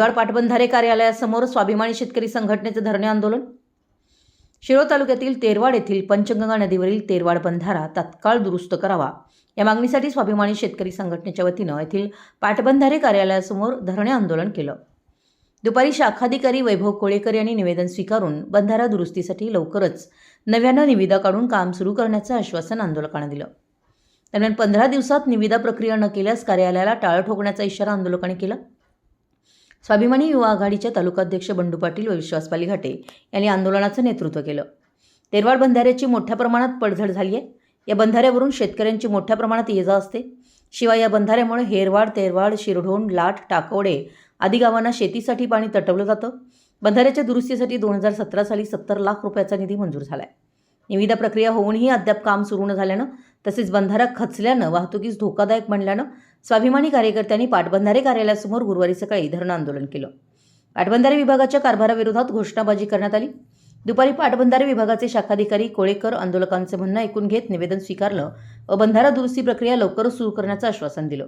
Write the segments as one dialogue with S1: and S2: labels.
S1: कुरुंदवाड पाटबंधारे कार्यालयासमोर स्वाभिमानी शेतकरी संघटनेचे धरणे आंदोलन? शिरोळ तालुक्यातील तेरवाड येथील पंचगंगा नदीवरील तेरवाड बंधारा तात्काळ दुरुस्त करावा. या मागणीसाठी स्वाभिमानी शेतकरी संघटनेच्या वतीनं येथील पाटबंधारे कार्यालयासमोर धरणे आंदोलन केलं. दुपारी शाखाधिकारी वैभव कोळेकर यांनी निवेदन स्वीकारून बंधारा दुरुस्तीसाठी लवकरच नव्यानं निविदा काढून काम सुरू करण्याचं आश्वासन आंदोलकांना दिलं. दरम्यान पंधरा दिवसात निविदा प्रक्रिया न केल्यास कार्यालयाला टाळं ठोकण्याचा इशारा आंदोलकांनी केला. स्वाभिमानी युवा आघाडीच्या तालुकाध्यक्ष बंडू पाटील व विश्वास पालिघाटे यांनी आंदोलनाचं नेतृत्व केलं. तेरवाड बंधाऱ्याची मोठ्या प्रमाणात पडझड झाली आहे. या बंधाऱ्यावरून शेतकऱ्यांची मोठ्या प्रमाणात ये जा असते. शिवाय या बंधाऱ्यामुळे हेरवाड तेरवाड शिरढोण लाट टाकवडे आदी गावांना शेतीसाठी पाणी तटवलं जातं. बंधाऱ्याच्या दुरुस्तीसाठी दोन हजार सतरा साली सत्तर लाख रुपयाचा निधी मंजूर झाला आहे निविदा प्रक्रिया होऊनही अद्याप काम सुरू न झाल्यानं तसेच बंधारा खचल्यानं वाहतुकीस धोकादायक बनल्यानं स्वाभिमानी कार्यकर्त्यांनी पाटबंधारे कार्यालयासमोर गुरुवारी सकाळी धरणं आंदोलन केलं. पाटबंधारे विभागाच्या कारभाराविरोधात घोषणाबाजी करण्यात आली. दुपारी पाटबंधारे विभागाचे शाखाधिकारी कोळेकर आंदोलकांचे म्हणणं ऐकून घेत निवेदन स्वीकारलं. व बंधारा दुरुस्ती प्रक्रिया लवकरच सुरू करण्याचं आश्वासन दिलं.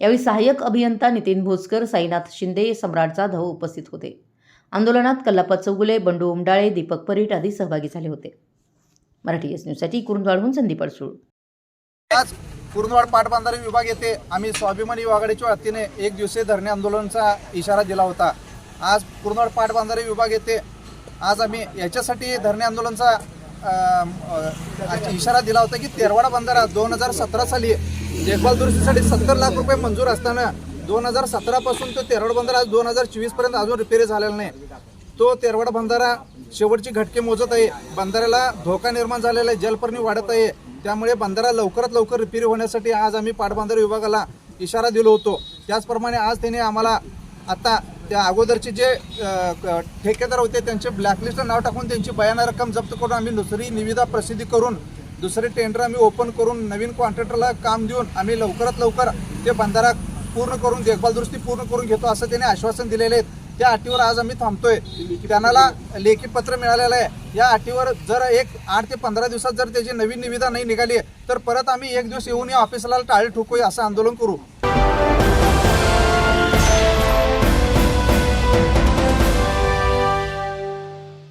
S1: यावेळी सहाय्यक अभियंता नितीन भोसकर साईनाथ शिंदे सम्राट जाधव उपस्थित होते. आंदोलनात कल्लाप्पा चौगुले बंडू उमडाळे दीपक परीट आदी सहभागी झाले होते. मराठी एस न्यूजसाठी कुरुंदवाडहून संदीप अडसूळ.
S2: कुरुंदवाड पाटबंधारे विभाग येथे आम्ही स्वाभिमानी आघाडीच्या वतीने एक दिवसीय धरणे आंदोलनाचा इशारा दिला होता. आज कुरुंदवाड पाटबंधारे विभाग येथे आज आम्ही याच्यासाठी धरणे आंदोलनाचा इशारा दिला होता की तेरवाडा बंधारा दोन हजार सतरा साली देखभाल दुरुस्तीसाठी सत्तर लाख रुपये मंजूर असताना दोन हजार सतरापासून तो तेरवाड बंधारा आज दोन हजार चोवीसपर्यंत अजून रिपेअर झालेला नाही. तो तेरवाडा बंधारा शेवटची घटके मोजत आहे. बंधाऱ्याला धोका निर्माण झालेला आहे. जलपर्णी वाढत आहे. त्यामुळे बंधारा लवकरात लवकर रिपेअर होण्यासाठी आज आम्ही पाटबंधारे विभागाला इशारा दिलो होतो. त्याचप्रमाणे आज त्यांनी आम्हाला आता त्या अगोदरचे जे क- ठेकेदार होते त्यांचे ब्लॅकलिस्टला नाव टाकून त्यांची बयाना रक्कम जप्त करून आम्ही दुसरी निविदा प्रसिद्धी करून दुसरे टेंडर आम्ही ओपन करून नवीन कॉन्ट्रॅक्टरला काम देऊन आम्ही लवकरात लवकर ते बंधारा पूर्ण करून देखभाल दुरुस्ती पूर्ण करून घेतो असं त्यांनी आश्वासन दिलेले आहेत. त्या अटीवर आज आम्ही थांबतोय. त्यांना लेखी पत्र मिळालेलं आहे. या अटीवर जर एक आठ ते पंधरा दिवसात जर त्याची नवीन निविदा नाही निघाली तर परत आम्ही एक दिवस येऊन या ऑफिसला टाळे ठोकूया असं आंदोलन करू.